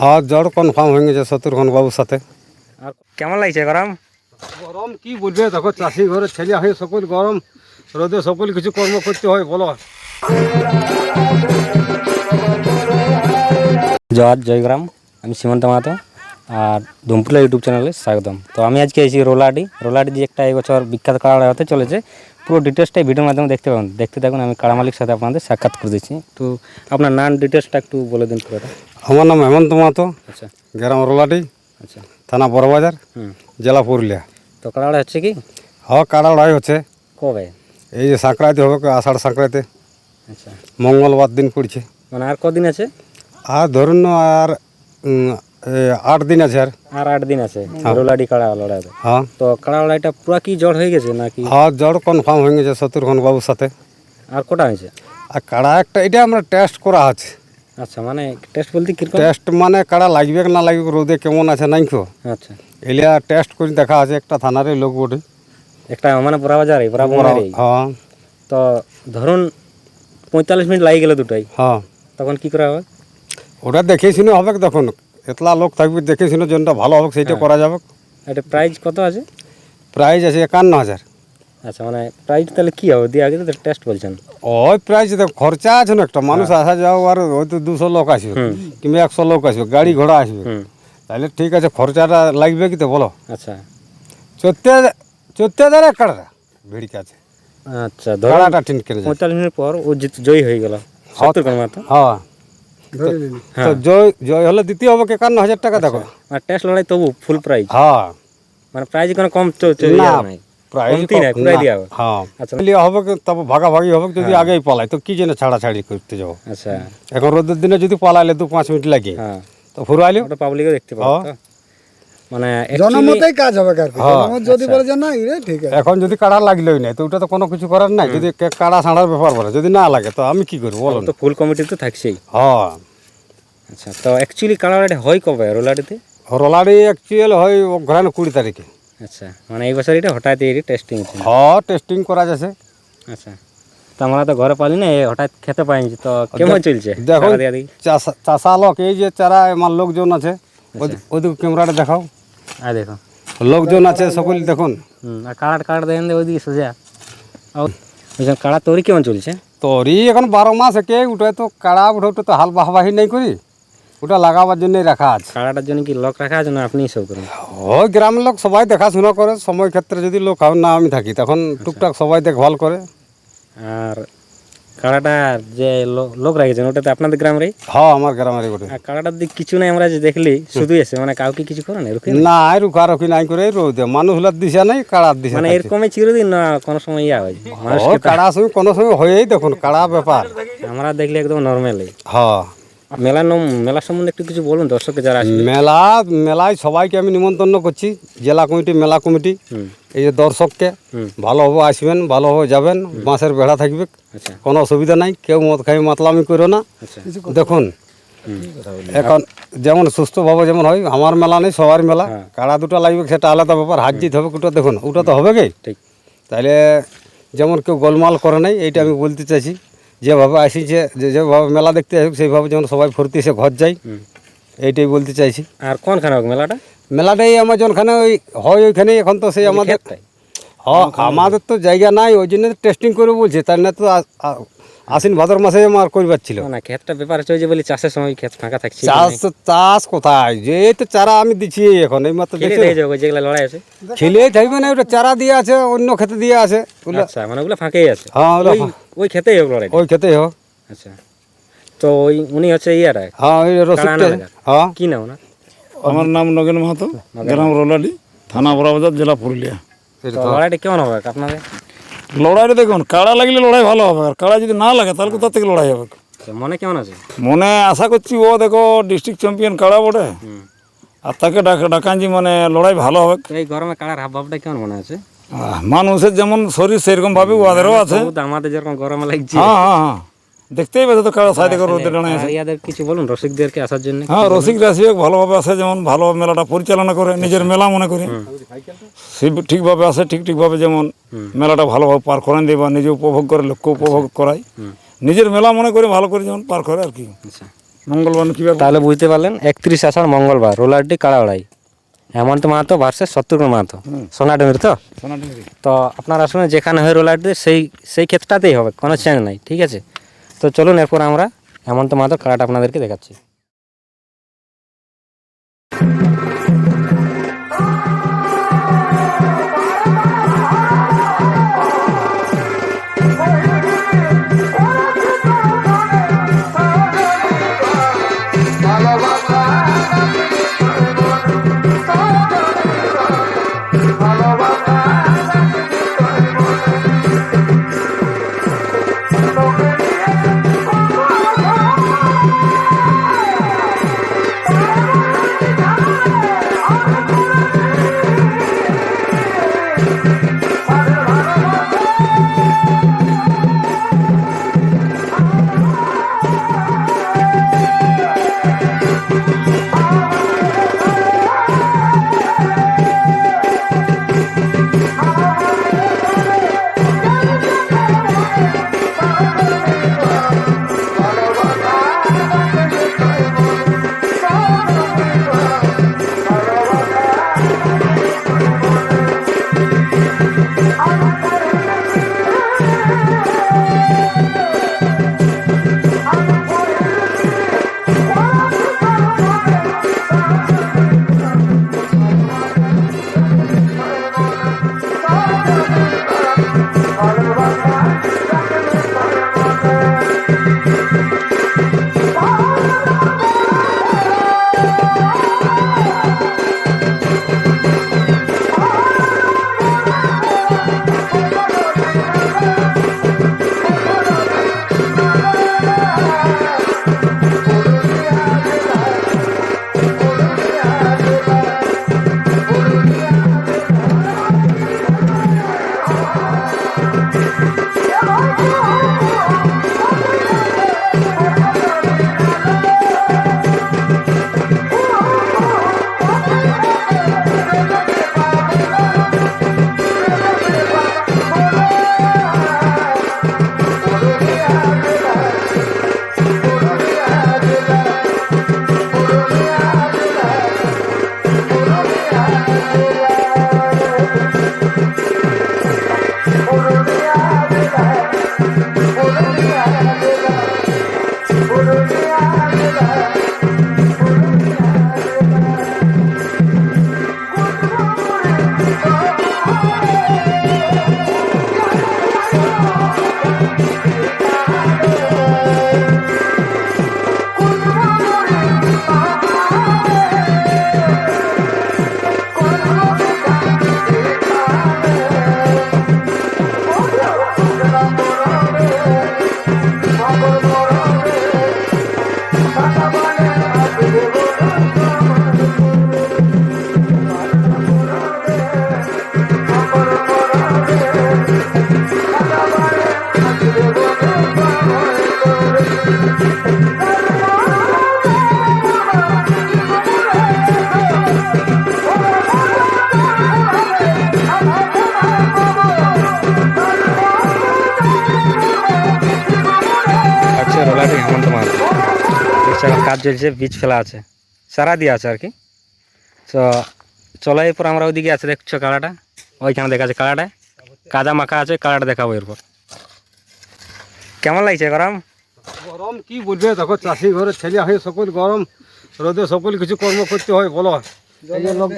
হ্যাঁ জ্বর কনফার্ম হয়ে গেছে শত্রুঘ্ন বাবুর সাথে। আর কেমন লাগছে গরম? গরম কি বলবে? দেখো চাষি ঘরে ছেলে হয়ে সকল গরম রোদে সকল কিছু কর্ম করতে হয় বলো। জয় জয়গ্রাম আমি সীমন্ত মাহাতো। আর ধুমপুলা ইউটিউব চ্যানেলে স্বাগতম। তো আমি আজকে এসেছি রোলাডি। রোলাডি যে একটা এবছর বিখ্যাত কাড়া হতে চলেছে। পুরো ডিটেলসটাই ভিডিওর মাধ্যমে দেখতে পাবেন। দেখতে থাকুন আমি কাড়া মালিক সাথে আপনাদের সাক্ষাৎ করে দিচ্ছি। তো আপনার নাম ডিটেলসটা একটু বলে দিন পুরোটা। আমার নাম হেমন্ত মাহাতো। আচ্ছা। গ্রাম রোলাডি। আচ্ছা। থানা বড়বাজার। হুম। জেলা পুরুলিয়া। তো কাড়াটা হচ্ছে কি? হ্যাঁ কাড়া লড়াই হচ্ছে। কবে? এই যে সংক্রান্তি হবে আষাঢ় সংক্রান্তি। আচ্ছা। মঙ্গলবার দিন পড়ছে। মানে আর কদিন আছে? আর ধরুন আর আট দিন আছে আর? আর আট দিন আছে। রোলাডি কাড়া লড়াইতে হ্যাঁ। তো কাড়া লড়াইটা পুরো কি জড় হয়ে গেছে নাকি? হ্যাঁ জ্বর কনফার্ম হয়ে গেছে শত্রুঘ্ন বাবুর সাথে। আর কটা হয়েছে? আর কাড়া একটা এটা আমরা টেস্ট করা আছে। আচ্ছা মানে টেস্ট বলতে কীরকম? টেস্ট মানে কাড়া লাগবে না লাগবে রোদে কেমন আছে নাই খো আচ্ছা। এলিয়া টেস্ট করে দেখা আছে একটা থানারে লোক বটে। একটা মানে পুরা বাজারে পুরা হ্যাঁ। তো ধরুন পঁয়তাল্লিশ মিনিট লাগে গেল দুটাই। হ্যাঁ। তখন কি করা হবে? ওটা দেখে শুনে হবে দেখুন এতলা লোক থাকবে দেখে শুনে যেটা ভালো হবে সেইটা করা যাবে। এটা প্রাইস কত আছে? প্রাইস আছে একান্ন হাজার। আচ্ছা মানে প্রাইস তাহলে কি হবে? দিয়ে আগে তো টেস্ট বলছেন। ওই প্রাইস দেখ খরচা আছে না একটা মানুষ আসা যাও আর হয়তো দুশো লোক আসবে কিংবা একশো লোক আসবে গাড়ি ঘোড়া আসবে। তাহলে ঠিক আছে খরচাটা লাগবে কি তো বলো? আচ্ছা। চোদ্দ চোদ্দ হাজার একটা ভিড় আছে আচ্ছা ধরুন কাড়াটা ঠিক পঁয়তাল্লিশ মিনিট পর ও জয়ী হয়ে গেল। সত্তর কোন হ্যাঁ। তো জয় জয় হলে দ্বিতীয় হবে একান্ন হাজার টাকা দেখো। আর টেস্ট লড়াই তবু ফুল প্রাইজ হ্যাঁ। মানে প্রাইজ কোনো কম না যাবে নাই। হবে হ্যাঁ। আচ্ছা। লিয়া হবে তবে ভাগাভাগি হবে যদি আগেই পালাই তো কি জন্য ছাড়াছাড়ি করতে যাব? আচ্ছা। এখন রোদের দিনে যদি পালাইলে দু পাঁচ মিনিট লাগে হ্যাঁ। তো ফুরাইলে ওটা পাবলিকও দেখতে পাবো মানে জনমতেই কাজ হবে হ্যাঁ, জনমত যদি বলে যে না ঠিক আছে। এখন যদি কাড়া লাগলোই নাই তো ওটা তো কোনো কিছু করার নাই। যদি কে- কাড়া ছাড়ার ব্যাপার বলে যদি না লাগে তো আমি কি করব বলো তো ফুল কমিটি তো থাকছেই। হ্যাঁ। আচ্ছা তো অ্যাকচুয়ালি কালারটা হয় কবে রোলাডিতে? রোলারি অ্যাকচুয়াল হয় ঘরানো কুড়ি তারিখে। আচ্ছা মানে এই বছর এটা হঠাৎ এই টেস্টিং হ্যাঁ টেস্টিং করা যাচ্ছে। আচ্ছা। তো আমরা তো ঘরে পালি না এই হঠাৎ খেতে পাইনি তো কেমন চলছে? টাকা চাষা চাষা লোক এই যে চারা আমার লোকজন আছে ওদিকে ক্যামেরাটা দেখাও। আর দেখো লোকজন আছে সকল দেখুন। আর কাড়াট কাড়াট দেখেন ওইদিকে সোজা। কাড়া তৈরি কেমন চলছে? তোরই এখন বারো মাস একে উঠে তো কাড়া উঠে উঠে তো হাল বাহাবাহি নাই করি। ওটা লাগাবার জন্যই রাখা আছে। কাড়াটার জন্য কি লক রাখা আছে না আপনি সব করেন? ওই গ্রামের লোক সবাই দেখাশোনা করে। সময় ক্ষেত্রে যদি লোক না আমি থাকি তখন টুকটাক সবাই দেখভাল করে। আর কাড়াটা যে লোক রাখেছেন ওটা তো আপনাদের গ্রামেরই? হ্যাঁ আমার গ্রামের গোটে আর কাড়াটার দিক কিছু নাই আমরা যে দেখলি শুধুই আছে মানে কাউকে কিছু করে না এরকম না আর রুখা রুখি নাই করে রোদে। মানুষ হলার দিশা নাই কাড়ার দিশা মানে এরকমই চিরদিন না কোনো সময় ইয়া হয় মানুষ কাড়া সময় কোনো সময় হয়েই দেখুন কাড়া ব্যাপার। আমরা দেখলে একদম নর্মালি হ্যাঁ। মেলা মেলা সম্বন্ধে একটু কিছু বলুন দর্শককে যারা আসবে। মেলা মেলায় সবাইকে আমি নিমন্ত্রণ করছি জেলা কমিটি মেলা কমিটি। এই যে দর্শককে। ভালোভাবে আসবেন ভালোভাবে যাবেন বাঁশের বেড়া থাকবে। আচ্ছা। কোনো অসুবিধা নাই কেউ মদ খাই মাতলামি করো না। আচ্ছা। দেখুন এখন যেমন সুস্থভাবে যেমন হয় আমার মেলা নেই সবার মেলা। কাড়া দুটো লাগবে সেটা আলাদা ব্যাপার হাত জিত হবে ওটা দেখুন ওটা তো হবে কি? ঠিক। তাহলে যেমন কেউ গোলমাল করে নাই এইটা আমি বলতে চাইছি। যেভাবে আসিছে যে যেভাবে মেলা দেখতে আসুক সেইভাবে যেমন সবাই ফুর্তি এসে ঘর যাই। এইটাই বলতে চাইছি। আর কোনখানে হোক মেলাটা? মেলাটাই আমার যখনখানে ওই হয় ওইখানে এখন তো সেই আমাদের হ্যাঁ আমাদের তো জায়গা নাই ওই জন্য টেস্টিং করে বলছে। তার না তো আ- আ- ভাদর মাসে আমার করবার ছিল। না ক্ষেতটা ব্যাপার হচ্ছে ওই যে বলি চাষের সময় ক্ষেত ফাঁকা থাকছে। চাষ চাষ কোথায়? যে তো চারা আমি দিচ্ছি এখন এই মাত্র যেগুলো লড়াই আছে। খেলে থাকবে না ওটা চারা দিয়ে আছে অন্য খেতে দিয়ে আছে। আচ্ছা মানে ওগুলো ফাঁকেই আছে। হ্যাঁ ওগুলো ওই ওই খেতেই হোক লড়াই ওই খেতে হোক। আচ্ছা। তো ওই উনি হচ্ছে ইয়ারা হ্যাঁ ওই রসিকটা হ্যাঁ। কি নাও না আমার নাম নগেন মাহাতো গ্রাম রোলাডি থানা বড়াবাজার জেলা পুরুলিয়া। তো লড়াইটা কেমন হবে আপনাদের? লড়াইটা দেখুন কাড়া লাগলে লড়াই ভালো হবে আর কাড়া যদি না লাগে তাহলে কোথা থেকে লড়াই হবে? আচ্ছা, মনে কেমন আছে? মনে আশা করছি ও দেখো ডিস্ট্রিক্ট চ্যাম্পিয়ন কাড়া বটে। আর তাকে ডাকা ডাকাঞ্জি মানে লড়াই ভালো হবে। এই গরমে কাড়ার হাবভাবটা কেমন মনে আছে? মানুষের যেমন শরীর সেরকম ভাবে ওদেরও আছে। আমাদের যেরকম গরমে লাগছে। হ্যাঁ হ্যাঁ হ্যাঁ। দেখতেই পেয়েছে তো কাড়া সাইডে করে রোদে দাঁড়ায় আছে ইয়াদের কিছু বলুন রসিকদেরকে আসার জন্য হ্যাঁ রসিক রাশিও ভালোভাবে আসে যেমন ভালোভাবে মেলাটা পরিচালনা করে নিজের মেলা মনে করে। সে ঠিকভাবে আসে ঠিক ঠিকভাবে যেমন মেলাটা ভালোভাবে পার করান দেয় বা নিজে উপভোগ করে লোককে উপভোগ করায়। নিজের মেলা মনে করে ভালো করে যেমন পার করে আর কি। আচ্ছা। মঙ্গলবার কীভাবে তাহলে বুঝতে পারলেন একত্রিশ আষাঢ় মঙ্গলবার রোলারটি কাড়াওড়াই। হেমন্ত মাহাতো ভার্সেস শত্রুঘ্ন মাহাতো। সোনাডুঙ্গির তো? তো আপনারা শুনে যেখানে হয় রোলারটি সেই সেই ক্ষেত্রটাতেই হবে কোনো চেঞ্জ নাই ঠিক আছে? তো চলুন এরপর আমরা হেমন্ত মাহাতোর কাড়াটা আপনাদেরকে দেখাচ্ছি। এখন কাজ চলছে বীজ ফেলা আছে। সারা দিয়ে আছে আর কি। তো চলো এরপর আমরা ওইদিকে আছে দেখছ কাড়াটা ওইখানে দেখা আছে কাড়াটা কাদা মাখা আছে কাড়াটা দেখাবো এরপর। কেমন লাগছে গরম? গরম কি বলবে? দেখো চাষি ঘরে ছেলে হয়ে সকল গরম রোদে সকল কিছু কর্ম করতে হয় বলো। এই যে লোক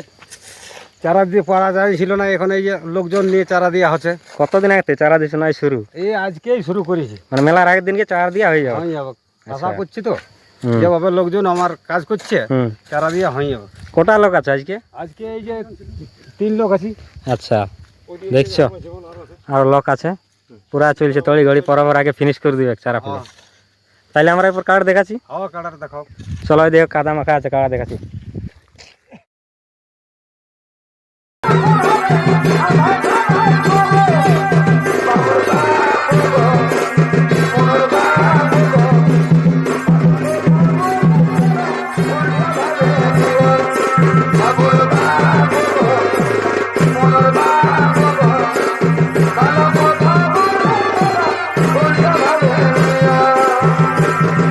চারা দিয়ে পারা যায় ছিল না এখন এই যে লোকজন নিয়ে চারা দেওয়া হচ্ছে। কতদিন আগে চারা দিছে নয় শুরু? এই আজকেই শুরু করেছি। মানে মেলার আগের দিনকে চারা দিয়া হয়ে যাবে। আশা আচ্ছা। করছি তো। যেভাবে লোকজন আমার কাজ করছে চারা দিয়ে হয়ে কটা লোক আছে আজকে? আজকে এই যে তিন লোক আছি। আচ্ছা দেখছ? আর লোক আছে। পুরা চলছে তড়ি ঘড়ি পরপর আগে ফিনিশ করে দিবে চারা ফুলে। তাহলে আমরা এরপর কার্ড দেখাচ্ছি? হাওয়া কাটার দেখাও। চলো দেখো কাদা মাখা আছে কাড়া দেখাচ্ছি। Thank you.